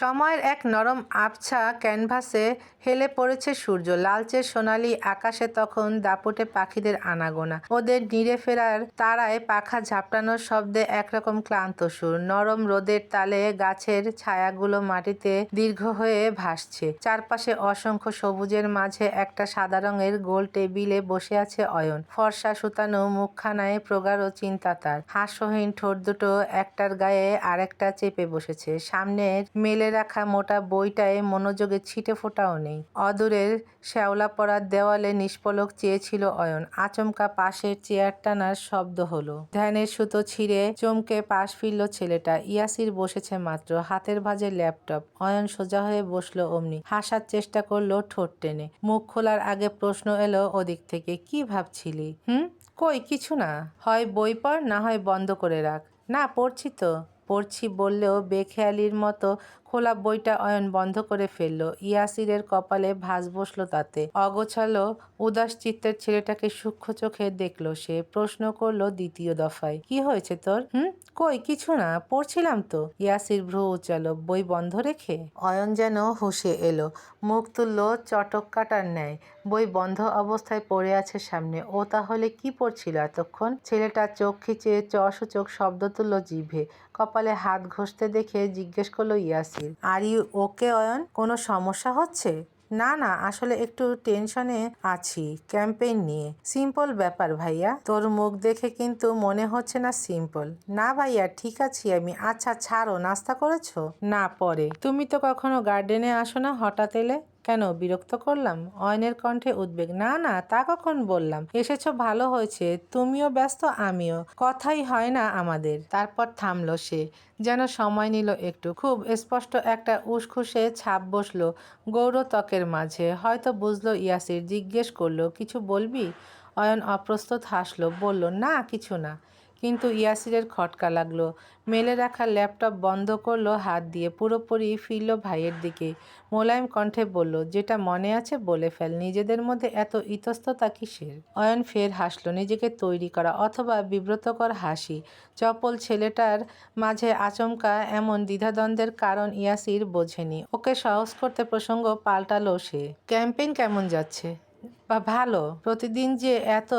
সময়ের এক নরম আবছা ক্যানভাসে হেলে পড়েছে সূর্য। লালচে সোনালি আকাশে তখন দাপুটে পাখিদের আনাগোনা। ওদের নিড়ে ফেরার তারায় পাখা ঝাপটানোর শব্দে একরকম ক্লান্ত সুর। নরম রোদের তালে গাছের ছায়াগুলো মাটিতে দীর্ঘ হয়ে ভাসছে। চারপাশে অসংখ্য সবুজের মাঝে একটা সাদা রঙের গোল টেবিলে বসে আছে অয়ন। ফর্সা সুতানো মুখখানায় প্রগাঢ় চিন্তা তার। হাস্যহীন ঠোঁট দুটো একটার গায়ে আরেকটা চেপে বসেছে। সামনের মেলে রাখা মোটা বইটায় মনোযোগে ছিটে ফোটাও নেই। অদূরের শ্যাওলা পড়ার দেওয়ালে নিষ্পলক চেয়েছিল অয়ন। আচমকা পাশের চেয়ার টানার শব্দ হলো। ধ্যানের সুতো ছিঁড়ে চমকে পাশ ফিরল ছেলেটা। ইয়াসির বসেছে মাত্র, হাতের ভাঁজে ল্যাপটপ। অয়ন সোজা হয়ে বসল অমনি। হাসার চেষ্টা করল ঠোঁট টেনে। মুখ খোলার আগে প্রশ্ন এলো ওদিক থেকে, কি ভাবছিলি? হুম? কই? কিছু না। হয় বই পড়, না হয় বন্ধ করে রাখ। না, পড়ছি তো। পড়ছি বললেও বেখেয়ালির মতো খোলা বইটা অয়ন বন্ধ করে ফেলল। ইয়াসিরের কপালে ভাঁজ বসল তাতে। অগোছালো, উদাস চিত্তের ছেলেটাকে সূক্ষ্ম চোখে দেখল সে। প্রশ্ন করল দ্বিতীয় দফায়, কি হয়েছে তোর? হুম? কই? কিছু না, পড়ছিলাম তো। ইয়াসির ভ্রু উচালো বই বন্ধ রেখে? অয়ন যেন হুঁশে এলো, মুখ তুললো, চটক কাটার ন্যায়, বই বন্ধ অবস্থায় পড়ে আছে সামনে, ও তাহলে কি পড়ছিল এতক্ষণ? ছেলেটা চোখ খিচে চসূচক শব্দ তুলল জিভে, কপালে হাত ঘষতে দেখে জিজ্ঞেস করল Yasir are you okay, Ayan, কোনো সমস্যা হচ্ছে? না না, আসলে একটু টেনশনে আছি, ক্যাম্পেইন নিয়ে। সিম্পল ব্যাপার ভাইয়া। তোর মুখ দেখে কিন্তু মনে হচ্ছে না সিম্পল। না ভাইয়া, ঠিক আছি আমি। আচ্ছা ছাড়ো, নাস্তা করেছ? না, পরে। তুমি তো কখনো গার্ডেনে আসো না হঠাৎ এলে? কেন বিরক্ত করলাম? অয়নের কণ্ঠে উদ্বেগ। না না, তা কখন বললাম? এসেছ, ভালো হয়েছে, তুমিও ব্যস্ত, আমিও। কথাই হয় না আমাদের। তারপর থামলো সে। যেন সময় নিল একটু। খুব স্পষ্ট একটা উসখুসে ছাপ বসল গৌর ত্বকের মাঝে। হয়তো বুঝলো ইয়াসির, জিজ্ঞেস করল, কিছু বলবি? অয়ন অপ্রস্তুত হাসলো, বলল, না, কিছু না। কিন্তু ইয়াসিরের খটকা লাগল। মেলে রাখা ল্যাপটপ বন্ধ করল হাত দিয়ে, পুরোপুরি ফিরল ভাইয়ের দিকে। মোলায়েম কণ্ঠে বলল, যেটা মনে আছে বলে ফেল, নিজেদের মধ্যে এত ইতস্ততা কিসের? অয়ন ফের হাসলো, নিজেকে তৈরি করা অথবা বিব্রতকর হাসি। চপল ছেলেটার মাঝে আচমকা এমন দ্বিধাদ্বন্দ্বের কারণ ইয়াসির বোঝেনি। ওকে সহজ করতে প্রসঙ্গ পাল্টালো সে। ক্যাম্পেইন কেমন যাচ্ছে? বা ভালো? প্রতিদিন যে এত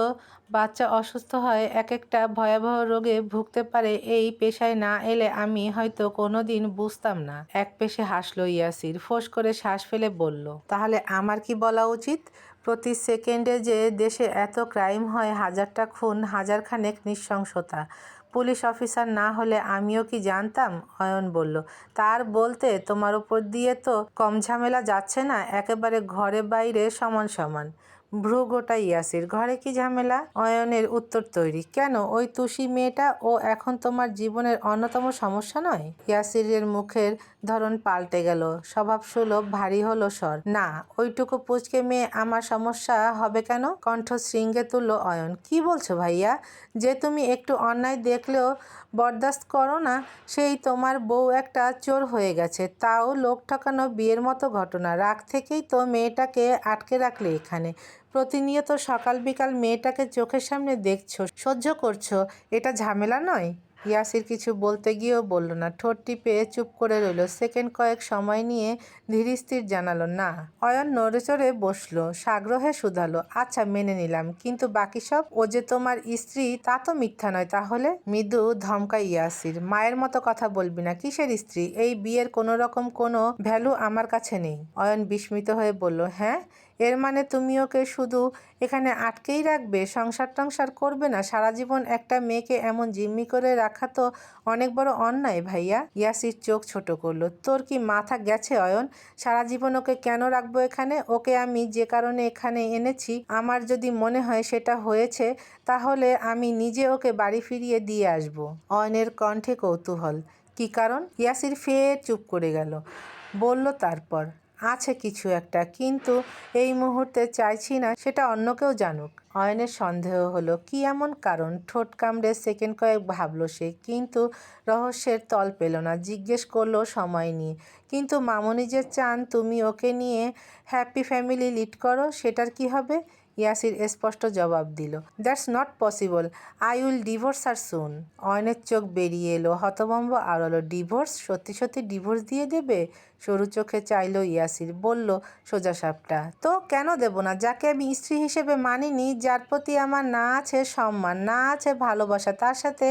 বাচ্চা অসুস্থ হয় এক একটা ভয়াবহ রোগে ভুগতে পারে, এই পেশায় না এলে আমি হয়তো কোনো দিন বুঝতাম না। এক পেশে হাসলো ইয়াসির, ফোঁস করে শ্বাস ফেলে বলল, তাহলে আমার কি বলা উচিত? প্রতি সেকেন্ডে যে দেশে এত ক্রাইম হয়, হাজারটা খুন, হাজারখানেক নৃশংসতা। পুলিশ অফিসার না হলে আমিও কি জানতাম? অয়ন বলল, তার বলতে তোমার উপর দিয়ে তো কম ঝামেলা যাচ্ছে না, একেবারে ঘরে বাইরে সমান সমান। ভ্রু গোটা ইয়াসির, ঘরে কি ঝামেলা? অয়নের উত্তর তৈরি, কেন? ওই তুষি মেয়েটা ও এখন তোমার জীবনের অন্যতম সমস্যা নয়? ইয়াসিরের মুখের ধরন পাল্টে গেল স্বভাব সুলভ ভারী হলো স্বর। না, ওইটুকু পুচকে মেয়ে আমার সমস্যা হবে কেন? কণ্ঠ শৃঙ্গে তুলল অয়ন। কি বলছো ভাইয়া? যে তুমি একটু অন্যায় দেখলেও বরদাস্ত করো না, সেই তোমার বউ একটা চোর হয়ে গেছে। তাও লোক ঠকানো বিয়ের মতো ঘটনা। রাগ থেকেই তো মেয়েটাকে আটকে রাখলে এখানে। প্রতিনিয়ত সকাল বিকাল মেয়েটাকে চোখের সামনে দেখছ, সহ্য করছ? এটা ঝামেলা নয়? ইয়াসির কিছু বলতে গিয়েও বলল না। ঠোঁট টিপে চুপ করে রইল। সেকেন্ড কয়েক সময় নিয়ে ধীরস্থির জানালো, না। অয়ন নড়েচড়ে বসল, সাগ্রহে শুধালো আচ্ছা মেনে নিলাম। কিন্তু বাকি সব ও যে তোমার স্ত্রী, তা তো মিথ্যা নয়। তাহলে? মৃদু ধমকা ইয়াসির, মায়ের মতো কথা বলবি না। কিসের স্ত্রী? এই বিয়ের কোনো রকম কোনো ভ্যালু আমার কাছে নেই। অয়ন বিস্মিত হয়ে বলল হ্যাঁ? এর মানে তুমি ওকে শুধু এখানে আটকেই রাখবে? সংসার টংসার করবে না? সারা জীবন একটা মেয়েকে এমন জিম্মি করে রাখা তো অনেক বড় অন্যায় ভাইয়া। ইয়াসির চোখ ছোট করল। তোর কি মাথা গেছে, অয়ন? সারা জীবন ওকে কেন রাখব এখানে? ওকে আমি যে কারণে এখানে এনেছি, আমার যদি মনে হয় সেটা হয়েছে, তাহলে আমি নিজে ওকে বাড়ি ফিরিয়ে দিয়ে আসব। অয়নের কণ্ঠে কৌতূহল। কি কারণ? ইয়াসির ফের চুপ করে গেল। বলল তারপর আছে কিছু একটা, কিন্তু এই মুহূর্তে চাইছি না সেটা অন্য কেউ জানুক। অয়নের সন্দেহ হলো, কি এমন কারণ? ঠোঁট কামড়ে সেকেন্ড কয়েক ভাবলো সে, কিন্তু রহস্যের তল পেল না, জিজ্ঞেস করল সময় নিয়ে। কিন্তু মামনি যে চান তুমি ওকে নিয়ে হ্যাপি ফ্যামিলি লিড করো, সেটার কি হবে? ইয়াসির স্পষ্ট জবাব দিল, that's not possible, I will divorce her soon. অয়নের চোখ বেরিয়ে এলো, হতভম্ব আড়ালো, ডিভোর্স? সত্যি সত্যি ডিভোর্স দিয়ে দেবে? সরু চোখে চাইলো ইয়াসির, বলল, সোজা সাপটা। তো কেন দেব না? যাকে আমি স্ত্রী হিসেবে মানিনি, যার প্রতি আমার না আছে সম্মান, না আছে ভালোবাসা, তার সাথে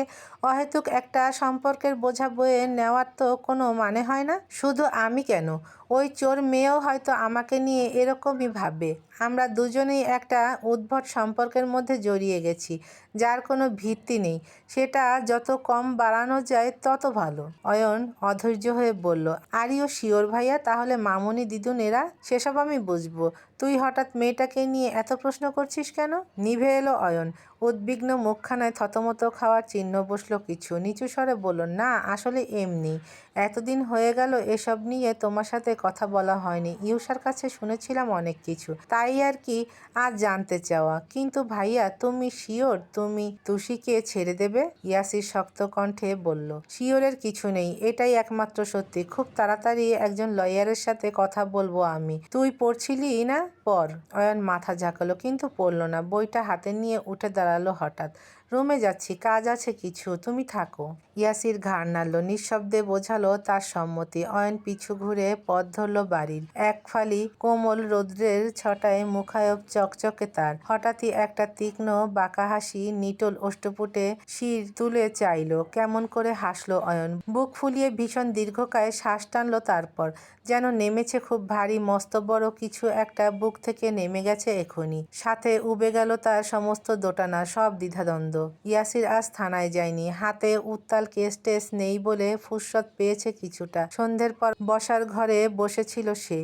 অহেতুক একটা সম্পর্কের বোঝা বয়ে নেওয়ার তো কোনো মানে হয় না? শুধু আমি কেন? ওই চোর মেয়েও হয়তো আমাকে নিয়ে এরকমই ভাববে আমরা দুজনেই একটা উদ্ভট সম্পর্কের মধ্যে জড়িয়ে গেছি, যার কোনো ভিত্তি নেই। সেটা যত কম বাড়ানো যায় তত ভালো। অয়ন অধৈর্য হয়ে বলল, আর ইউ শিওর ভাইয়া তাহলে মামনি দিদুন এরা সেসব আমি বুঝব। তুই হঠাৎ মেয়েটাকে নিয়ে এত প্রশ্ন করছিস কেন? নিভে এলো অয়ন। উদ্বিগ্ন মুখখানায় থতমত খাওয়ার চিহ্ন বসল কিছু। নিচু স্বরে বলল, না, আসলে এমনি। এতদিন হয়ে গেল, এসব নিয়ে তোমার সাথে কথা বলা হয়নি। ইউসার কাছে শুনেছিলাম অনেক কিছু। তাই আর কি, আজ জানতে চাওয়া। কিন্তু ভাইয়া, তুমি শিওর? তুমি তুষিকে ছেড়ে দেবে? ইয়াসির শক্ত কণ্ঠে বলল, শিওরের কিছু নেই। এটাই একমাত্র সত্যি। খুব তাড়াতাড়ি একজন লয়ারের সাথে কথা বলব আমি। তুই পড়ছিলি না? পর অয়ন মাথা ঝাঁকালো কিন্তু পড়ল না। বইটা হাতে নিয়ে উঠে দাঁড়াল হঠাৎ। রুমে যাচ্ছি, কাজ আছে কিছু, তুমি থাকো। ইয়াসির ঘাড় নাড়ল, নিঃশব্দে বোঝালো তার সম্মতি। অয়ন পিছু ঘুরে পথ ধরল বাড়ির। এক ফালি কোমল রৌদ্রের ছটায় মুখায়ব চকচকে তার। হঠাৎই একটা তীক্ষ্ণ বাঁকা হাসি নিটল অষ্টপুটে শির তুলে চাইল। কেমন করে হাসলো অয়ন? বুক ফুলিয়ে ভীষণ দীর্ঘকায় শ্বাস টানলো তারপর। যেন নেমেছে খুব ভারী, মস্ত বড় কিছু একটা বুক থেকে নেমে গেছে এখনই। সাথে উবে গেল তার সমস্ত দোটানা, সব দ্বিধাদ্বন্দ্ব। ইয়াসির, আজ থানায় যায়নি হাতে উত্তাল কেস টেস নেই বলে ফুরসত পেয়েছে কিছুটা। সন্ধ্যের পর বসার ঘরে বসেছিল সে।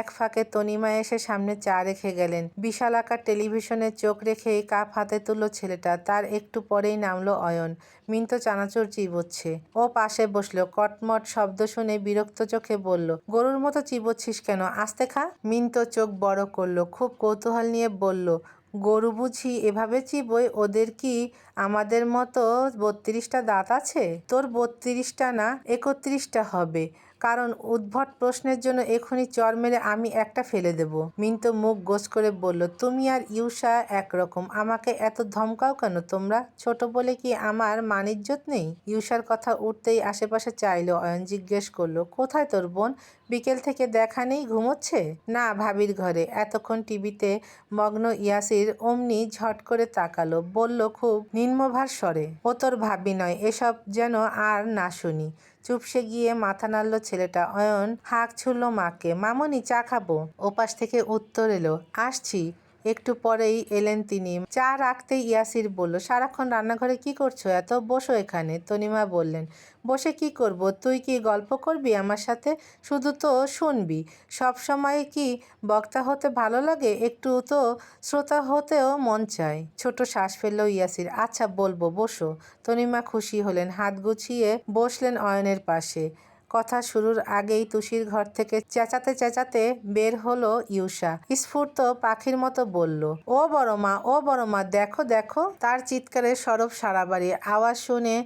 এক ফাঁকে তনিমা এসে সামনে চা রেখে গেলেন। বিশাল আকার টেলিভিশনে চোখ রেখেই কাপ হাতে তুলল ছেলেটা। তার একটু পরেই নামলো অয়ন। মিন্ত চানাচুর চিবোচ্ছে ও পাশে বসল। কটমট শব্দ শুনে বিরক্ত চোখে বলল, গরুর মতো চিবোচ্ছিস কেন? আস্তে খা। মিন্ত চোখ বড় করল। খুব কৌতূহল নিয়ে বলল গরু বুঝি এভাবে চিবোয়, ওদের কি আমাদের মতো বত্রিশটা দাঁত আছে? তোর বত্রিশটা না, একত্রিশটা হবে। কারণ উদ্ভট প্রশ্নের জন্য এখনই চর মেরে আমি একটা ফেলে দেব। মিন্তু মুখ গোস করে বলল, তুমি আর ইউসা একরকম। আমাকে এত ধমকাও কেন তোমরা? ছোট বলে কি আমার মানিজ্যত নেই? ইউসার কথা উঠতেই আশেপাশে চাইলো অয়ন জিজ্ঞেস করল, কোথায় তোর বোন? বিকেল থেকে দেখা নেই? ঘুমোচ্ছে? না, ভাবির ঘরে। এতক্ষণ টিভিতে মগ্ন ইয়াসির অমনি ঝট করে তাকালো, বলল, খুব নিম্নভার স্বরে। ও তোর ভাবি নয়, এসব যেন আর না শুনি। চুপসে গিয়ে মাথা নাড়ল ছেলেটা। অয়ন হাঁক ছুড়ল মাকে, মামনি চা খাব? ওপাশ থেকে উত্তর এলো, আসছি। একটু পরেই এলেন তিনি। চা রাখতে ইয়াসির বলল, সারাক্ষণ রান্নাঘরে কি করছ? এত বসো এখানে। তনিমা বললেন, বসে কি করব? তুই কি গল্প করবি আমার সাথে? শুধু তো শুনবি। সব সময় কি বক্তা হতে ভালো লাগে? একটু তো শ্রোতা হতেও মন চায়। ছোট শ্বাস ফেলল ইয়াসির আচ্ছা বলব, বসো। তনিমা খুশি হলেন, হাত গুছিয়ে বসলেন অয়নের পাশে। কথা শুরুর আগেই তুষির ঘর থেকে চেঁচাতে চেঁচাতে বের হলো ইউসা স্ফূর্ত পাখির মতো বলল, ও বড় মা, ও বড় মা, দেখো দেখো। তার চিৎকারে সরব সারা বাড়ি আওয়াজ শুনে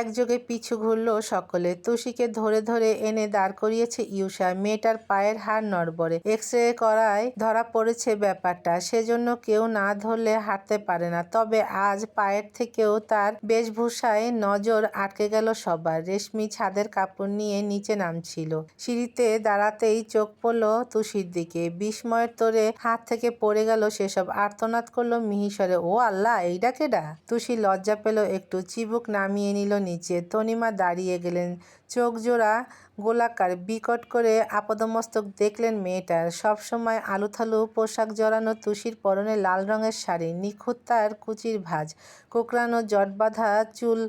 একযোগে পিছু ঘুরল সকলে। তুষিকে ধরে ধরে এনে দাঁড় করিয়েছে ইউসা মেয়েটার পায়ের হাড় নড়বড়ে। এক্স রে করায় ধরা পড়েছে ব্যাপারটা। সেজন্য কেউ না ধরলে হাঁটতে পারে না। তবে আজ পায়ের থেকেও তার বেশভূষায় নজর আটকে গেল সবার। রেশমি ছাদের কাপড় নিয়ে নিচে নামছিল। সিঁড়িতে দাঁড়াতেই চোখ পড়ল তুষির দিকে। বিস্ময়ের তোরে হাত থেকে পড়ে গেল সেসব আর্তনাদ করল মিহিসরে ও আল্লাহ এইটা কেডা? তুষি লজ্জা পেল একটু। চিবুক নামিয়ে নিল নিচে। তনিমা দাঁড়িয়ে গেলেন। চোখ জোড়া গোলাকার বিকট করে আপদমস্তক দেখলেন মেয়েটার। সবসময় আলুথালু পোশাক জড়ানো তুষির পরনে লাল রঙের শাড়ি, নিখুঁত তার কুচির ভাঁজ। কোকড়ানো জটবাঁধা চুল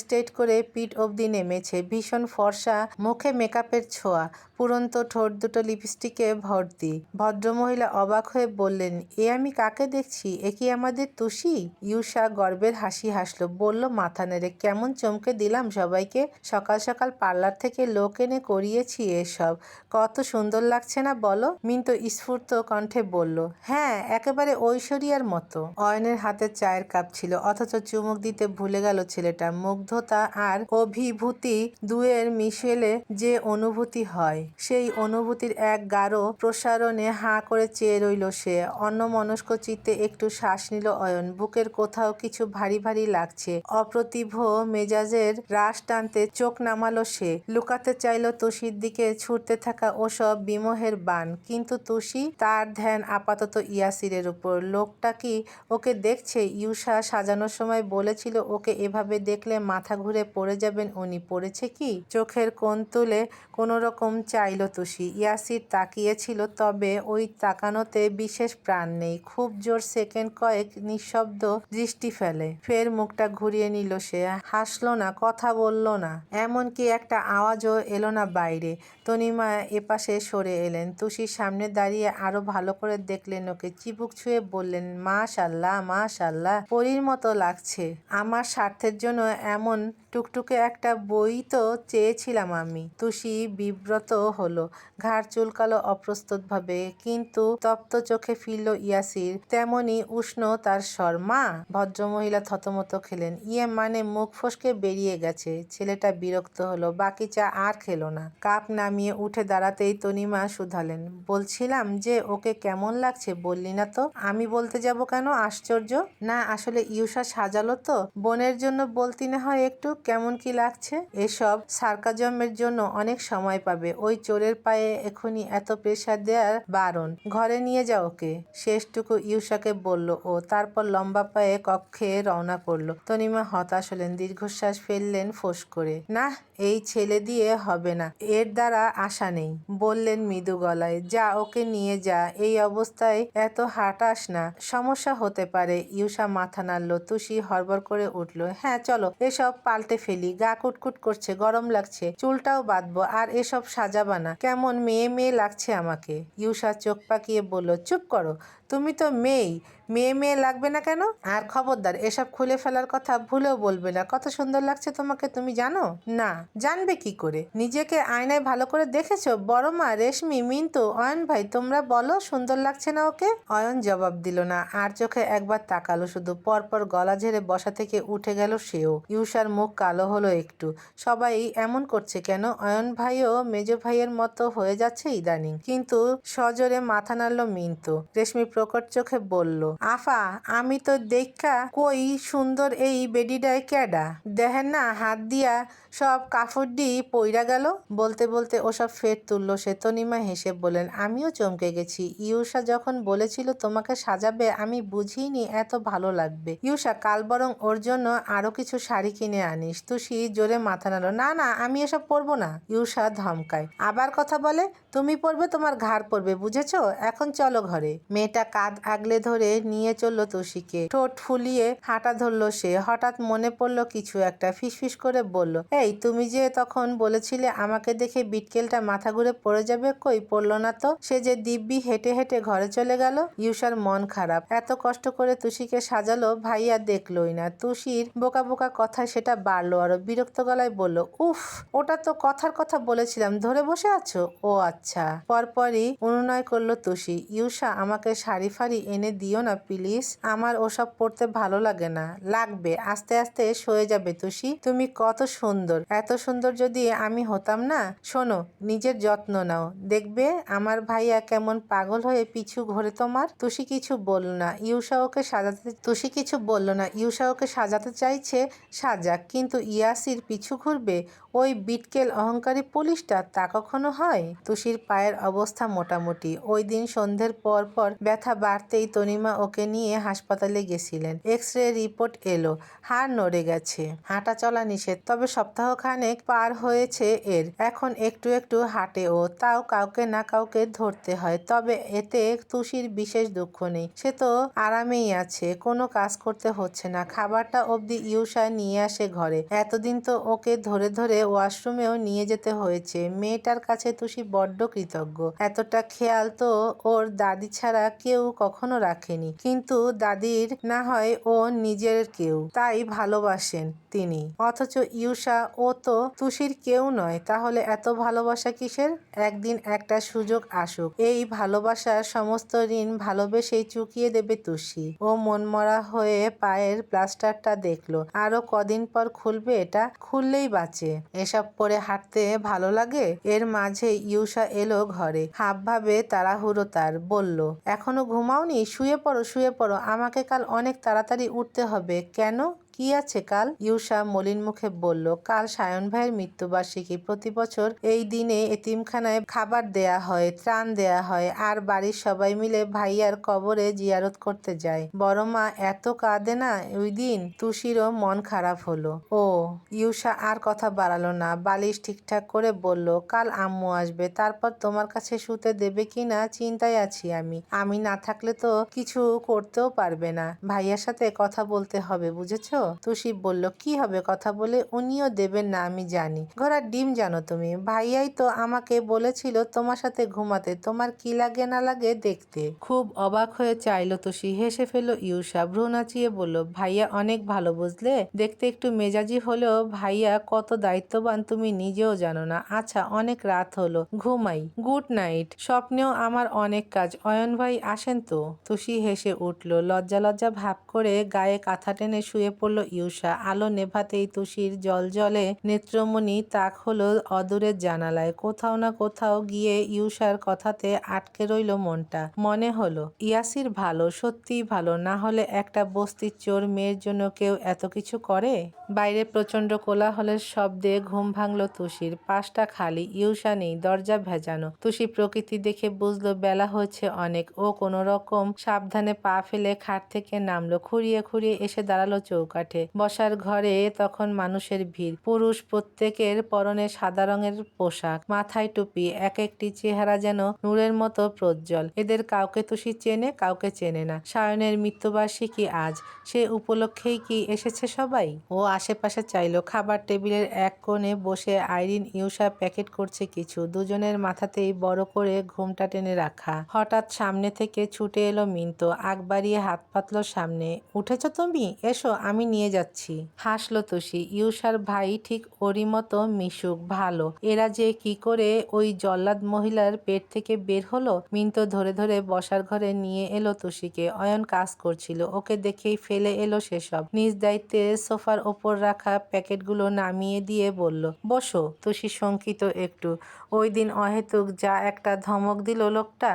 স্ট্রেট করে পিঠ অবধি নেমেছে। ভীষণ ফর্সা, মুখে মেকআপের ছোঁয়া, পুরন্ত ঠোঁট দুটো লিপস্টিকে ভর্তি। ভদ্রমহিলা অবাক হয়ে বললেন, এ আমি কাকে দেখছি? এ কি আমাদের তুষি? ইউষা গর্বের হাসি হাসলো, বলল, মাথা নেড়ে, কেমন চমকে দিলাম সবাইকে। সকাল সকাল পার্লার থেকে লোক এনে করিয়েছি এসব। কত সুন্দর লাগছে না বলো? মিন্টু স্ফূর্ত কণ্ঠে বলল হ্যাঁ একেবারে ঐশ্বরিয়ার মতো। অয়নের হাতে চায়ের কাপ ছিল, অথচ চুমুক দিতে ভুলে গেল ছেলেটা। মুগ্ধতা আর অভিভূতি দুয়ের মিশেলে যে অনুভূতি হয়, সেই অনুভূতির এক গাঢ় প্রসারণে হাঁ করে চেয়ে রইল সে। অন্যমনস্ক চিত্তে একটু শ্বাস নিল অয়ন। বুকের কোথাও কিছু ভারী ভারী লাগছে। অপ্রতিভ মেজাজের রাশ টানতে চোখ নামালো সে। লুকাতে চাইল তুষির দিকে ছুটতে থাকা ওসব বিমোহের বান। কিন্তু তুষি তার ধ্যান আপাতত ইয়াসিরের উপর। লোকটা কি ওকে দেখছে? ইউষা সাজানোর সময় বলেছিল, ওকে এভাবে দেখলে মাথা ঘুরে পড়ে যাবেন উনি। পড়েছে কি? চোখের কোণ তুলে কোনো রকম চাইল তুষি। ইয়াসির তাকিয়েছিল, তবে ওই তাকানোতে বিশেষ প্রাণ নেই। খুব জোর সেকেন্ড কয়েক নিঃশব্দ দৃষ্টি ফেলে। ফের মুখটা ঘুরিয়ে নিল সে। হাসলো না, কথা বলল না। এমনকি একটা আওয়াজও এলো না বাইরে। তনিমা এপাশে সরে এলেন। তুষির সামনে দাঁড়িয়ে আরও ভালো করে দেখলেন ওকে। চিবুক ছুঁয়ে বললেন, মাশাল্লাহ মাশাল্লাহ, পরীর মতো লাগছে। আমার স্বার্থের জন্য এমন টুকটুকে একটা বই তো চেয়েছিলাম আমি। তুষি বিব্রত হলো। ঘাড় চুলকালো অপ্রস্তুতভাবে, কিন্তু তপ্ত চোখে ফিরল ইয়াসির। তেমনি উষ্ণ তার স্বর, মা! ভদ্রমহিলা থতমত খেলেন। ইয়ে মানে মুখ ফসকে বেরিয়ে গেছে। ছেলেটা বিরক্ত হলো। বাকি চা আর খেলো না। কাপ নামিয়ে উঠে দাঁড়াতেই তনিমা শুধালেন। বলছিলাম যে, ওকে কেমন লাগছে বললি না তো? আমি বলতে যাব কেন? আশ্চর্য? না, আসলে ইউষা সাজালো তো। বোনের জন্য বলতি না হয় একটু? কেমন কি লাগছে? এসব সার্কাজমের জন্য অনেক সময় পাবে। ওই চোরের পায়ে এখনই এত প্রেশার দেওয়ার বারণ। ঘরে নিয়ে যাও ওকে। শেষটুকু ইউষাকে বলল ও তারপর লম্বা পায়ে কক্ষে রওনা করল। তনিমা হতাশ হলেন, দীর্ঘশ্বাস ফেললেন ফোঁস করে। না এই ছেলে দিয়ে হবে না। এর দ্বারা আশা নেই। বললেন মৃদু গলায়, যা ওকে নিয়ে যা, এই অবস্থায় এত হাঁটাস না। সমস্যা হতে পারে। ইউষা মাথা নাড়ল, তুষি হড়বড় করে উঠল হ্যাঁ চলো, এসব পাল্টে ফেলি, গা কুটকুট করছে, গরম লাগছে, চুলটাও বাঁধবো, আর এসব সাজাবানা কেমন মেয়ে মেয়ে লাগছে আমাকে? ইউষা চোখ পাকিয়ে বলল, চুপ করো তুমি তো মেয়েই মেয়ে মেয়ে লাগবে না কেন? আর খবরদার, এসব খুলে ফেলার কথা ভুলেও বলবে না। কত সুন্দর লাগছে তোমাকে, তুমি জানো? না, জানবে কি করে? নিজেকে আয়নায় ভালো করে দেখেছ? বড় মা, রেশমি মিন্তু অয়ন ভাই, তোমরা বলো, সুন্দর লাগছে না ওকে? অয়ন জবাব দিল না, আর চোখে একবার তাকালো শুধু। পরপর গলা ঝেড়ে বসা থেকে উঠে গেল সেও। ইউষার মুখ কালো হলো একটু। সবাই এমন করছে কেন? অয়ন ভাইও মেজ ভাইয়ের মতো হয়ে যাচ্ছে ইদানিং। কিন্তু সজোরে মাথা নাড়ল মিন্তু রেশমি প্রকট চোখে বলল, আফা, আমি তো দেখা কই সুন্দর এই বেডিডায় ক্যাডা। দেখেন না, হাত দিয়া সব কাফড়ডি পইরা গেল। বলতে বলতে ওসব ফের তুলল সে তনিমা হেসে বলেন আমিও চমকে গেছি। ইউষা যখন বলেছিল তোমাকে সাজাবে, আমি বুঝিনি এত ভালো লাগবে। ইউষা কাল বরং ওর জন্য আরও কিছু শাড়ি কিনে আনিস। তুষি জোরে মাথা নাড়ো না না, আমি এসব পরবো না। ইউষা ধমকায়, আবার কথা বলে? তুমি পরবে, তোমার ঘাড় পরবে, বুঝেছ? এখন চলো ঘরে। মেয়েটা কাঁধ আগলে ধরে নিয়ে চলল তুষিকে। ঠোঁট ফুলিয়ে হাঁটা ধরলো সে। হঠাৎ মনে পড়ল কিছু একটা, ফিসফিস করে বলল, এই তুমি যে তখন বলেছিলে আমাকে দেখে বিটকেলটা মাথা ঘুরে পড়ে যাবে কই? পড়ল না তো? সে যে দিব্যি হেঁটে হেঁটে ঘরে চলে গেল ইউষার মন খারাপ। এত কষ্ট করে তুষিকে সাজালো ভাইয়া দেখলোই না। তুষির বোকা বোকা কথায় সেটা বাড়লো, আরও বিরক্ত গলায় বলল, উফ, ওটা তো কথার কথা বলেছিলাম, ধরে বসে আছো? ও আচ্ছা। পরপরই অনুনয় করল তুষি ইউষা আমাকে শাড়ি ফাড়ি এনে দিও না প্লিজ, আমার ওসব পড়তে ভালো লাগে না, লাগবে, আস্তে আস্তে সয়ে যাবে তুষি, তুমি কত সুন্দর। এত সুন্দর যদি আমি হতাম না, শোনো, নিজের যত্ন নাও। দেখবে আমার ভাইয়া কেমন পাগল হয়ে পিছু ঘোরে তোমার। তুষি কিছু বলল না। ইউষা ওকে সাজাতে, তুষি কিছু বলল না। ইউষা ওকে সাজাতে চাইছে সাজাক, কিন্তু ইয়াসির পিছু ঘুরবে। ওই বিটকেল অহংকারী পুলিশটা তা কখনো হয়? তুষির পায়ের অবস্থা মোটামুটি। ওই দিন সন্ধ্যের পর পর ব্যথা বাড়তেই তনিমা ওকে নিয়ে হাসপাতালে গেছিলেন। এক্স রে রিপোর্ট এলো। হাড় নড়ে গেছে। হাঁটা চলা নিষেধ, তবে সপ্তাহখানেক পার হয়েছে এর। এখন একটু একটু হাঁটে ও তাও কাউকে না কাউকে ধরতে হয়। তবে এতে তুষির বিশেষ দুঃখ নেই। সে তো আরামেই আছে, কোনো কাজ করতে হচ্ছে না। খাবারটা অবধি ইউষা নিয়ে আসে ঘরে। এতদিন তো ওকে ধরে ধরে ওয়াশরুমেও নিয়ে যেতে হয়েছে। মেয়েটার কাছে তুষি বড্ড কৃতজ্ঞ। এতটা খেয়াল তো ওর দাদি ছাড়া কেউ কখনো রাখেনি। কিন্তু দাদির না হয় ও নিজের কেউ। তাই ভালোবাসেন তিনি। অথচ ইউষা ও তো তুষির কেউ নয়। তাহলে এত ভালোবাসা কিসের? একদিন একটা সুযোগ আসুক। এই ভালোবাসার সমস্ত ঋণ ভালোবেসেই চুকিয়ে দেবে তুষি। ও মনমরা হয়ে পায়ের প্লাস্টারটা দেখল। আরও কদিন পর খুলবে এটা? খুললেই বাঁচে। এসব পরে হাঁটতে ভালো লাগে? এর মাঝে ইউসা এলো ঘরে। হাবভাবে তাড়াহুড়ো তার। বলল, এখনও ঘুমাওনি? শুয়ে পড়ো শুয়ে পড়ো। আমাকে কাল অনেক তাড়াতাড়ি উঠতে হবে। কেন? কি আছে কাল? ইউসা মলিন মুখে বলল, কাল সায়ন ভাইয়ের মৃত্যুবার্ষিকী। প্রতি বছর এই দিনে এতিমখানায় খাবার দেয়া হয়, ত্রাণ দেয়া হয়, আর বাড়ির সবাই মিলে ভাইয়ার কবরে জিয়ারত করতে যায়। বড় মা এত কাঁদে না? ওই দিন তুষিরও মন খারাপ হলো। ও, ইউসা আর কথা বাড়ালো না। বালিশ ঠিকঠাক করে বলল, কাল আম্মু আসবে, তারপর তোমার কাছে শুতে দেবে কিনা চিন্তায় আছি আমি। আমি না থাকলে তো কিছু করতেও পারবে না। ভাইয়ার সাথে কথা বলতে হবে, বুঝেছ? তুষি বলল, কি হবে কথা বলে? উনিও দেবেন না, আমি জানি। ঘোড়ার ডিম জানো তুমি। ভাইয়াই তো আমাকে বলেছিল তোমার সাথে ঘুমাতে। তোমার কি লাগে না লাগে দেখতে। খুব অবাক হয়ে চাইলো তুষি। হেসে ফেলল ইউসা। ভ্রু নাচিয়ে বলল, ভাইয়া অনেক ভালো, বুঝলে? দেখতে একটু মেজাজি হলেও ভাইয়া কত দায়িত্ববান তুমি নিজেও জানো না। আচ্ছা অনেক রাত হলো। ঘুমাই। Good night. স্বপ্নেও আমার অনেক কাজ। অয়ন ভাই আসেন তো? তুষি হেসে উঠল। লজ্জা লজ্জা ভাব করে গায়ে কাঁথা টেনে শুয়ে পড়ল ইউসা, আলো নেভাতেই তুষির জল জলে। নেত্রমণি তাক হলো অদূরের জানালায়। কোথাও না কোথাও গিয়ে ইউসার কথাতে আটকে রইল মনটা। মনে হলো, ইয়াসির ভালো, সত্যিই ভালো। না হলে একটা বস্তির চোর মেয়ের জন্য কেউ এত কিছু করে? বাইরে প্রচণ্ড কোলাহলের শব্দে ঘুম ভাঙল তুষির। পাশটা খালি, ইউসা নেই, দরজা ভেজানো। তুষি প্রকৃতি দেখে বুঝলো, বেলা হচ্ছে অনেক। ও কোনো রকম সাবধানে পা ফেলে খাট থেকে নামলো। খুঁড়িয়ে খুঁড়িয়ে এসে দাঁড়াল চৌকাঠে বসার ঘরে তখন মানুষের ভিড়। পুরুষ প্রত্যেকের পরনে সাদা রঙের পোশাক, মাথায় টুপি, এক একটি চেহারা যেন নূরের মতো প্রজ্জ্বল। এদের কাউকে তুষি চেনে, কাউকে চেনে না। সায়নের মৃত্যুবার্ষিকী আজ? সে উপলক্ষেই কি এসেছে সবাই? ও আশেপাশে চাইলো খাবার টেবিলের এক কোণে বসে আইরিন ইউসা প্যাকেট করছে কিছু। দুজনের মাথাতেই বড় করে ঘুমটা টেনে রাখা। হঠাৎ সামনে থেকে ছুটে এলো মিন্ত আগ বাড়িয়ে হাত পাতল সামনে। উঠেছ তুমি? এসো, আমি নিয়ে যাচ্ছি। হাসলো তুষি। ইউসার ভাই ঠিক ওরই মতো মিশুক, ভালো। এরা যে কি করে ওই জল্লাদ মহিলার পেট থেকে বের হলো, মিন্তো ধরে ধরে বসার ঘরে নিয়ে এলো তুষিকে। অয়ন কাজ করছিল, ওকে দেখেই ফেলে এলো সেসব। নিজ দায়িত্বে সোফার ওপর রাখা প্যাকেটগুলো নামিয়ে দিয়ে বলল, বসো। তুষি শঙ্কিত একটু। ওই দিন অহেতুক যা একটা ধমক দিল লোকটা,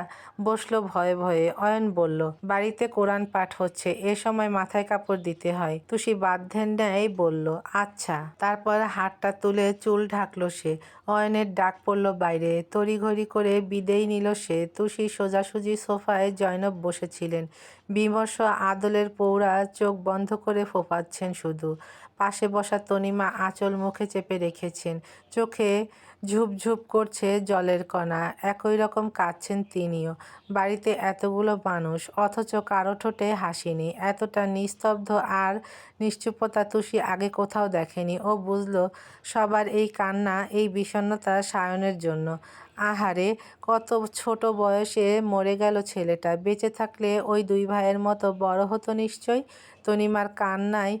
বসল ভয়ে ভয়ে। অয়ন বলল, বাড়িতে কোরআন পাঠ হচ্ছে, এ সময় মাথায় কাপড় দিতে হয়। তুষি বাধ্যের ন্যায় বলল আচ্ছা। তারপর হাতটা তুলে চুল ঢাকলো সে। অয়নের ডাক পড়ল বাইরে। তড়িঘড়ি করে বিদেয় নিল সে। তুষি সোজাসুজি সোফায় জয়নব বসেছিলেন। বিমর্ষ আদলের পৌরা চোখ বন্ধ করে ফোপাচ্ছেন শুধু। পাশে বসা তনিমা আঁচল মুখে চেপে রেখেছেন। চোখে ঝুপঝুপ করছে জলের কণা। একই রকম কাঁদছেন তিনিও। বাড়িতে এতগুলো মানুষ, অথচ কারও ঠোঁটে হাসিনি এতটা নিস্তব্ধ আর নিশ্চুপতা তুষি আগে কোথাও দেখেনি। ও বুঝলো, সবার এই কান্না, এই বিষণ্ণতা সায়নের জন্য। আহারে, কত ছোট বয়সে মরে গেল ছেলেটা। বেঁচে থাকলে ওই দুই ভাইয়ের মতো বড় হতো নিশ্চয় তনিমার কান্নায়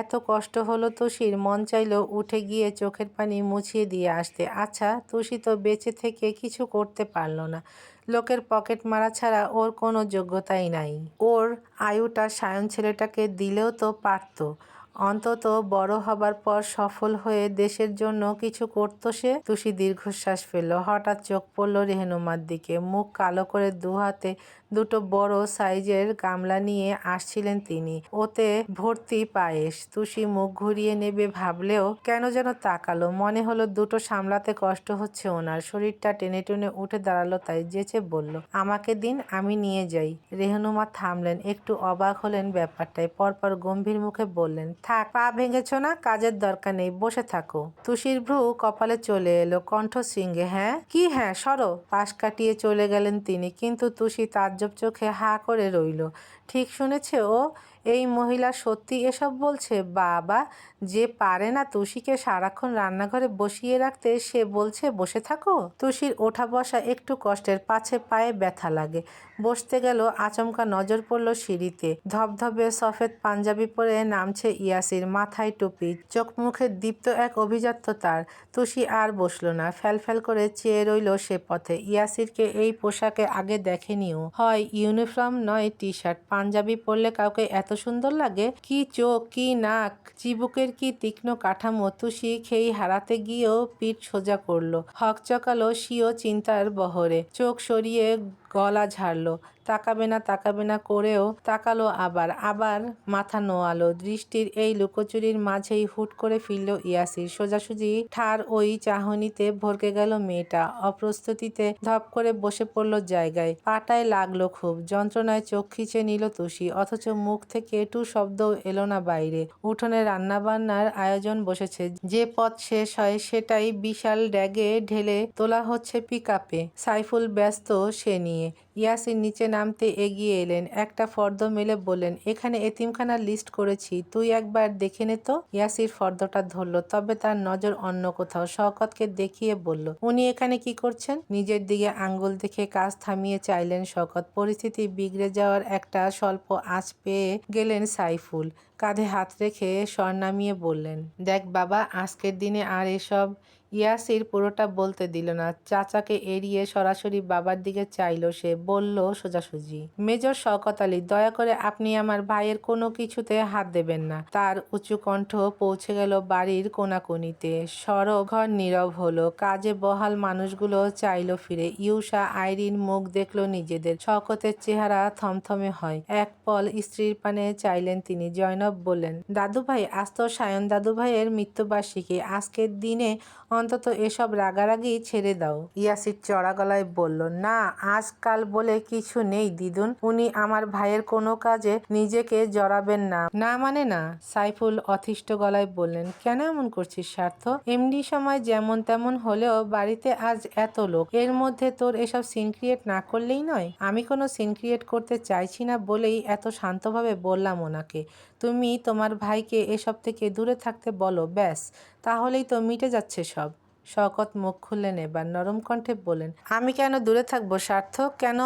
এত কষ্ট হলো তুষির, মন চাইলো উঠে গিয়ে চোখের পানি মুছিয়ে দিয়ে আসতে। আচ্ছা তুষি তো বেঁচে থেকে কিছু করতে পারল না। লোকের পকেট মারা ছাড়া ওর কোনো যোগ্যতাই নাই। ওর আয়ুটা সায়ন ছেলেটাকে দিলেও তো পারতো। অন্তত বড় হবার পর সফল হয়ে দেশের জন্য কিছু করতো সে। তুষি দীর্ঘশ্বাস ফেলল। হঠাৎ চোখ পড়ল রেহনুমার দিকে। মুখ কালো করে দু হাতে দুটো বড় সাইজের গামলা নিয়ে আসছিলেন তিনি। ওতে ভর্তি পায়েস। তুষি মুখ ঘুরিয়ে নেবে ভাবলেও কেন যেন তাকালো। মনে হলো দুটো সামলাতে কষ্ট হচ্ছে ওনার। শরীরটা টেনে টেনে উঠে দাঁড়াল তাই যেচে বলল, আমাকে দিন, আমি নিয়ে যাই। রেহনুমা থামলেন। একটু অবাক হলেন ব্যাপারটায়। পরপর গম্ভীর মুখে বললেন, থাক, পা ভেঙেছ না, কাজের দরকার নেই, বসে থাকো। তুষির ভ্রু কপালে চলে এলো কণ্ঠ সিংহে হ্যাঁ? কি হ্যাঁ সরো। পাশ কাটিয়ে চলে গেলেন তিনি, কিন্তু তুষি তাজ্জব চোখে হা করে রইল। ঠিক শুনেছে ও? এই মহিলা সত্যি এসব বলছে? বাবা, যে পারে না তুষিকে সারাক্ষণ রান্নাঘরে বসিয়ে রাখতে, সে বলছে, বসে থাকো? তুষির ওঠা বসা একটু কষ্টের পাছে পায়ে ব্যথা লাগে। বসতে গেল, আচমকা নজর পড়ল সিঁড়িতে। ধবধবে সফেদ পাঞ্জাবি পরে নামছে ইয়াসির মাথায় টুপি। চোখ মুখে দীপ্ত এক অভিজাত্য তার। তুষি আর বসল না। ফ্যালফ্যাল করে চেয়ে রইল সে পথে। ইয়াসিরকে এই পোশাকে আগে দেখেনিও। হয় ইউনিফর্ম, নয় টি শার্ট পাঞ্জাবি পরলে কাউকে এত সুন্দর লাগে। কি চোখ, কি নাক, চিবুকের কি তীক্ষ্ণ কাঠামো, তুষি খেই হারাতে গিয়েও পিঠ সোজা করল। হক চকালো সিও চিন্তার বহরে চোখ সরিয়ে গলা ঝাড়লো। তাকাবে না তাকাবে না করেও তাকালো আবার। আবার মাথা নোয়ালো। দৃষ্টির এই লুকোচুরির মাঝেই হুট করে ফিরল ইয়াসির। সোজাসুজি ঠার ওই চাহনিতে ভরকে গেল মেয়েটা। অপ্রস্তুতিতে ধপ করে বসে পড়ল জায়গায়। পাটায় লাগল খুব। যন্ত্রণায় চোখ খিচে নিল তুষি। অথচ মুখ থেকে টু শব্দ এলো না বাইরে। উঠোনে রান্নাবান্নার আয়োজন বসেছে। যে পথ শেষ হয় সেটাই বিশাল ড্যাগে ঢেলে তোলা হচ্ছে পিক সাইফুল ব্যস্ত সে নিয়ে। ইয়াসির নিচে নামতে এগিয়ে এলেন। একটা ফর্দ মেলে বললেন, এখানে এতিমখানার লিস্ট করেছি, তুই একবার দেখে নে তো। ইয়াসির ফর্দটা ধরলো, তবে তার নজর অন্য কোথাও। শওকতকে দেখিয়ে বলল, উনি এখানে কি করছেন? নিজের দিকে আঙ্গুল দেখে কাজ থামিয়ে চাইলেন শওকত। পরিস্থিতি বিগড়ে যাওয়ার একটা স্বল্প আঁচ পেয়ে গেলেন সাইফুল। কাঁধে হাত রেখে স্বর নামিয়ে বললেন, দেখ বাবা, আজকের দিনে আর এসব ইয়াসির পুরোটা বলতে দিল না। চাচাকে এড়িয়ে সরাসরি বাবার দিকে চাইলো সে। বলল, সোজাসুজি। মেজর শওকত আলী, দয়া করে আপনি আমার ভাইয়ের কোনো কিছুতে হাত দেবেন না। তার উঁচু কণ্ঠ পৌঁছে গেল বাড়ির কোনাকুনিতে। সড়ক ঘর নীরব হলো। কাজে বহাল মানুষগুলো চাইলো ফিরে। ইউষা আইরিন মুখ দেখল নিজেদের। শওকতের চেহারা থমথমে হয়। এক পল স্ত্রীর পানে চাইলেন তিনি। জয়নব বললেন দাদু ভাই আজ তো সায়ন দাদু ভাইয়ের মৃত্যুবার্ষিকী। আজকের দিনে অন্তত এসব রাগারাগি ছেড়ে দাও। ইয়াসির চড়া গলায় বলল, না, আজকাল বলে কিছু নেই, দিদুন। উনি আমার ভাইয়ের কোনো কাজে নিজেকে জড়াবেন না। না মানে না? সাইফুল অথিষ্ঠ গলায় বললেন, কেন এমন করছিস, স্বার্থ? এমনি সময় যেমন তেমন হলেও বাড়িতে আজ এত লোক। এর মধ্যে তোর এসব সিন ক্রিয়েট না করলেই নয়? আমি কোনো সিন ক্রিয়েট করতে চাইছি না বলেই এত শান্তভাবে বললাম ওনাকে। তুমি তোমার ভাইকে এসব থেকে দূরে থাকতে বলো, ব্যাস। তাহলেই তো মিটে যাচ্ছে সব। শওকত মুখ খুললেন এবার, নরম কণ্ঠে বলেন আমি কেন দূরে থাকব, সার্থক? কেন?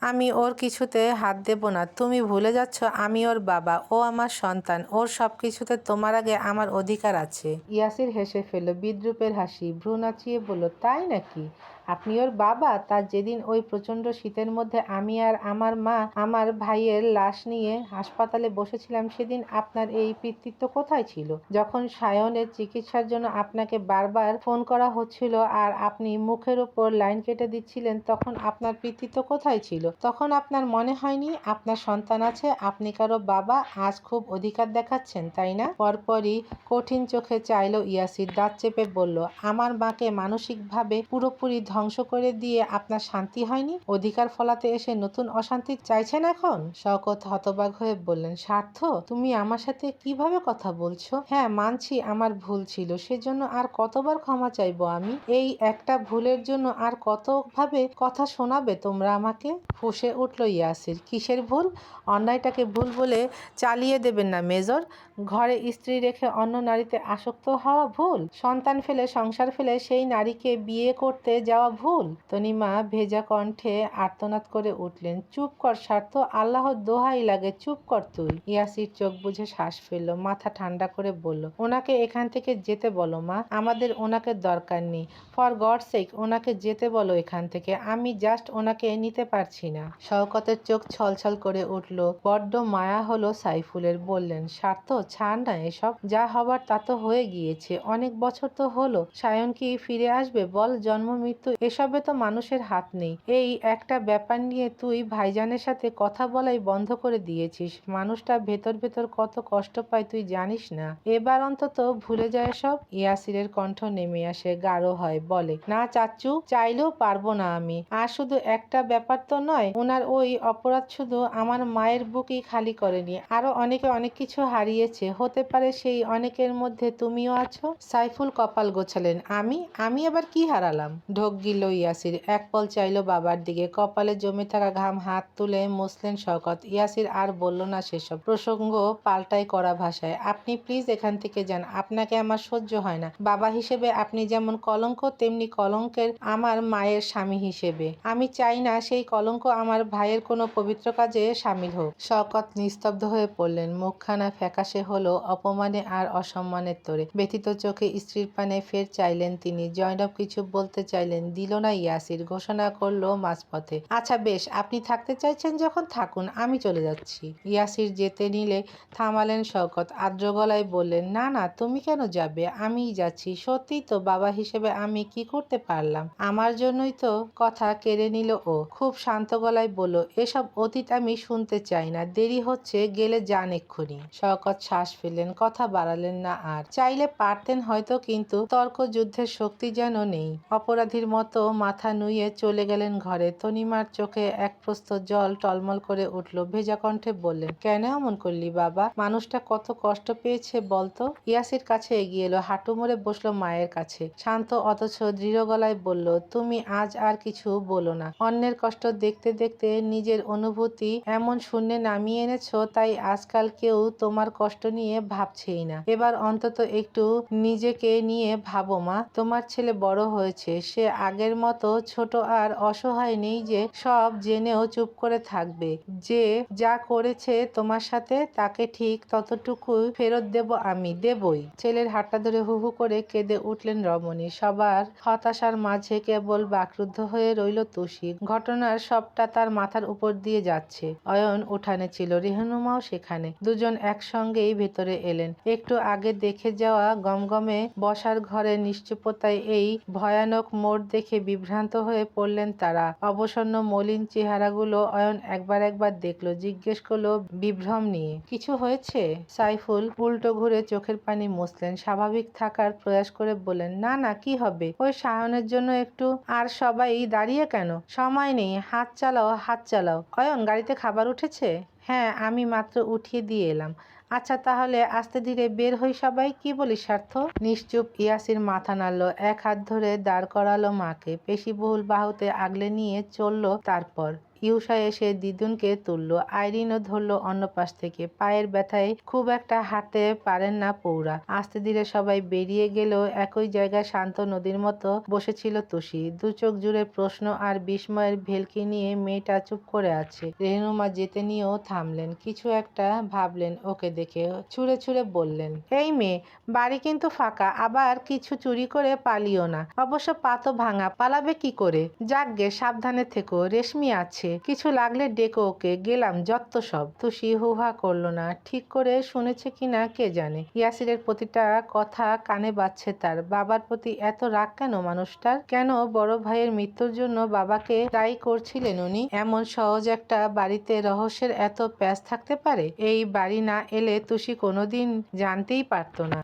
আমি ওর কিছুতে হাত দেব না। তুমি ভুলে যাচ্ছ, আমি ওর বাবা, ও আমার সন্তান। ওর সব কিছুতে তোমার আগে আমার অধিকার আছে। ইয়াসির হেসে ফেলল বিদ্রুপের হাসি। ভ্রু নাচিয়ে বলল, তাই নাকি? আপনি ওর বাবা? তার যেদিন ওই প্রচণ্ড শীতের মধ্যে আমি আর আমার মা, আমার ভাইয়ের লাশ নিয়ে হাসপাতালে বসেছিলাম সেদিন আপনার এই পিতৃত্ব কোথায় ছিল? যখন সায়নের চিকিৎসার জন্য আপনাকে বারবার ফোন করা হচ্ছিল আর আপনি মুখের উপর লাইন কেটে দিচ্ছিলেন, তখন আপনার পিতৃত্ব কোথায় ছিল? তখন আপনার মনে হয়নি আপনার সন্তান আছে, আপনি কারও বাবা? আজ খুব অধিকার দেখাচ্ছেন, তাই না? পরপরই কঠিন চোখে চাইলো ইয়াসির, দাঁত চেপে বলল, আমার মাকে মানসিকভাবে পুরোপুরি ধ্বংস করে দিয়ে আপনার শান্তি হয়নি? অধিকার ফলাতে এসে নতুন অশান্তি চাইছেন এখন? শওকত হতবাক হয়ে বললেন স্বার্থ তুমি আমার সাথে কীভাবে কথা বলছো? হ্যাঁ মানছি আমার ভুল ছিল, সেজন্য আর কতবার ক্ষমা চাইব আমি? এই একটা ভুলের জন্য আর কতভাবে কথা শোনাবে তোমরা আমাকে? ফুসে উঠল ইয়াসির, কিসের ভুল? অন্যায়টাকে ভুল বলে চালিয়ে দেবেন না, মেজর। ঘরে স্ত্রী রেখে অন্য নারীতে আসক্ত হওয়া ভুল। সন্তান ফেলে, সংসার ফেলে সেই নারীকে বিয়ে করতে যাওয়া ভুল? তনিমা ভেজা কণ্ঠে আর্তনাদ করে উঠলেন। চুপ কর স্বার্থ, আল্লাহর দোহাই লাগে, চুপ কর তুই। ইয়াসির চোখ বুঝে শ্বাস ফেলল, মাথা ঠান্ডা করে বলল, ওনাকে এখান থেকে যেতে বলো, মা। আমাদের ওনাকে দরকার নেই। ফর গড সেক, ওনাকে যেতে বলো এখান থেকে। আমি জাস্ট ওনাকে নিতে পারছি না। শওকতের চোখ ছলছল করে উঠল। বড্ড মায়া হলো সাইফুলের। বললেন, স্বার্থ, ছাড় না এসব। যা হবার তা তো হয়ে গিয়েছে। অনেক বছর তো হলো। সায়ন কি ফিরে আসবে? বল, জন্ম, মৃত্যু এসবে তো মানুষের হাত নেই। এই একটা ব্যাপার নিয়ে তুই ভাইজানের সাথে কথা বলাই বন্ধ করে দিয়েছিস। মানুষটা ভেতর ভেতর কত কষ্ট পায় তুই জানিস না। এবার অন্তত ভুলে যায় সব। ইয়াসিরের কণ্ঠ নেমে আসে, গাঢ় হয়, বলে, না চাচ্চু চাইলেও পারব না আমি। আর শুধু একটা ব্যাপার তো নয়, ওনার ওই অপরাধ শুধু আমার মায়ের বুকই খালি করেনি। আরও অনেকে অনেক কিছু হারিয়েছে। হতে পারে সেই অনেকের মধ্যে তুমিও আছো। সাইফুল কপাল গোছালেন। আমি? আমি আবার কি হারালাম? ঢোক গিলল ইয়াসির। এক পল চাইল বাবার দিকে। কপালে জমে থাকা ঘাম হাত তুলে মুসলেন শওকত। ইয়াসির আর বলল না সেসব। প্রসঙ্গ পাল্টাই করা ভাষায়। আপনি প্লিজ এখান থেকে যান। আপনাকে আমার সহ্য হয় না। বাবা হিসেবে আপনি যেমন কলঙ্ক, তেমনি কলঙ্কের আমার মায়ের স্বামী হিসেবে। আমি চাই না সেই কলঙ্ক আমার ভাইয়ের কোনো পবিত্র কাজে সামিল হোক। শওকত নিস্তব্ধ হয়ে পড়লেন। মুখখানা ফ্যাকাশে হলো অপমানে আর অসম্মানের তোরে। ব্যথিত চোখে স্ত্রীর পানে ফের চাইলেন তিনি। জয়নব কিছু বলতে চাইলেন। দিল না ইয়াসির, ঘোষণা করল মাঝপথে। আচ্ছা বেশ, আপনি থাকতে চাইছেন যখন, থাকুন, আমি চলে যাচ্ছি। ইয়াসির যেতে নিলে থামালেন শওকত, আর্দ্র গলায় বললেন, না না, তুমি কেন যাবে? আমিই যাচ্ছি। সত্যিই তো বাবা হিসেবে আমি কি করতে পারলাম? আমার জন্যই তো, কথা কেড়ে নিল ও। খুব শান্ত গলায় বলল, এসব অতীত আমি শুনতে চাই না, দেরি হচ্ছে, গেলে যান এক্ষুনি। শওকত শ্বাস ফেললেন, কথা বাড়ালেন না আর। চাইলে পারতেন হয়তো, কিন্তু তর্ক যুদ্ধের শক্তি যেন নেই, অপরাধীর মতো মাথা নুয়ে চলে গেলেন ঘরে। তনিমার চোখে এক প্রস্ত জল টলমল করে উঠল। ভেজা কণ্ঠে বললেন, কেন এমন করলি বাবা? মানুষটা কত কষ্ট পেয়েছে বলতো? ইয়াসির কাছে এগিয়ে এলো, হাঁটু মুড়ে বসল মায়ের কাছে। শান্ত অথচ দৃঢ় গলায় বলল, তুমি আজ আর কিছু বলো না। অন্যের কষ্ট দেখতে দেখতে নিজের অনুভূতি এমন শূন্যে নামিয়ে এনেছো, তাই আজকাল কেউ তোমার কষ্ট নিয়ে ভাবছেই না। এবার অন্তত একটু নিজেকে নিয়ে ভাবো মা। তোমার ছেলে বড় হয়েছে, সে আগের মতো ছোট আর অসহায় নেই যে সব জেনেও চুপ করে থাকবে। যে যা করেছে তোমার সাথে তাকে ঠিক ততটুকু ফেরত দেব আমি, দেবই। ছেলের হাতটা ধরে হু হু করে কেঁদে উঠলেন রমণী। সবার হতাশার মাঝে কেবল বাকরুদ্ধ হয়ে রইল তুষি। ঘটনার সবটা তার মাথার উপর দিয়ে যাচ্ছে। অয়ন উঠানে ছিল, রেহনুমাও সেখানে। দুজন একসঙ্গেই ভেতরে এলেন। একটু আগে দেখে যাওয়া গমগমে বসার ঘরে নিশ্চুপতায় এই ভয়ানক মোড় বিভ্রান্ত হয়ে পড়লেন তারা। অবসন্ন মলিন চেহারাগুলো অয়ন একবার একবার দেখল, জিজ্ঞেস করল, বিভ্রম নিয়ে কিছু হয়েছে? সাইফুল উল্টো ঘুরে চোখের পানি মুছলেন, স্বাভাবিক থাকার প্রয়াস করে বললেন, না না, কি হবে? ওই সায়নের জন্য একটু আর সবাই দাঁড়িয়ে কেন? সময় নেই, হাত চালাও হাত চালাও। অয়ন, গাড়িতে খাবার উঠেছে? হ্যাঁ আমি মাত্র উঠিয়ে দিয়ে এলাম। আচ্ছা তাহলে আস্তে ধীরে বের হই সবাই, কি বলি স্বার্থ? নিশ্চুপ ইয়াসির মাথা নাড়লো, এক হাত ধরে দাঁড় করালো মাকে, পেশিবহুল বাহুতে আগলে নিয়ে চলল তারপর। ইউষা এসে দিদুনকে তুলল, আইরিনও ধরলো অন্য পাশ থেকে। পায়ের ব্যথায় খুব একটা হাঁটতে পারেন না পৌরা। আস্তে ধীরে সবাই বেরিয়ে গেলেও একই জায়গায় শান্ত নদীর মতো বসেছিল তুষি। দু চোখ জুড়ে প্রশ্ন আর বিস্ময়ের ভেলকি নিয়ে মেয়েটা চুপ করে আছে। রেহনুমা যেতে নিয়েও থামলেন, কিছু একটা ভাবলেন ওকে দেখে, ছুঁড়ে ছুঁড়ে বললেন, এই মেয়ে, বাড়ি কিন্তু ফাঁকা, আবার কিছু চুরি করে পালিও না। অবশ্য পাতো ভাঙা, পালাবে কি করে? যাকগে সাবধানে থেকো, রেশমি আছে। কিছু লাগলে ডেকো ওকে। গেলাম, যত্ত সব। তুষি হুহা করল না। ঠিক করে শুনেছে কিনা কে জানে? ইয়াসিরের প্রতিটা কথা কানে বাজছে তার। বাবার প্রতি এত রাগ কেন মানুষটার? কেন বড় ভাইয়ের মৃত্যুর জন্য বাবাকে দায়ী করছিলেন উনি? এমন সহজ একটা বাড়িতে রহস্যের এত প্যাঁচ থাকতে পারে? এই বাড়ি না এলে তুষি কোনোদিন জানতেই পারতো না।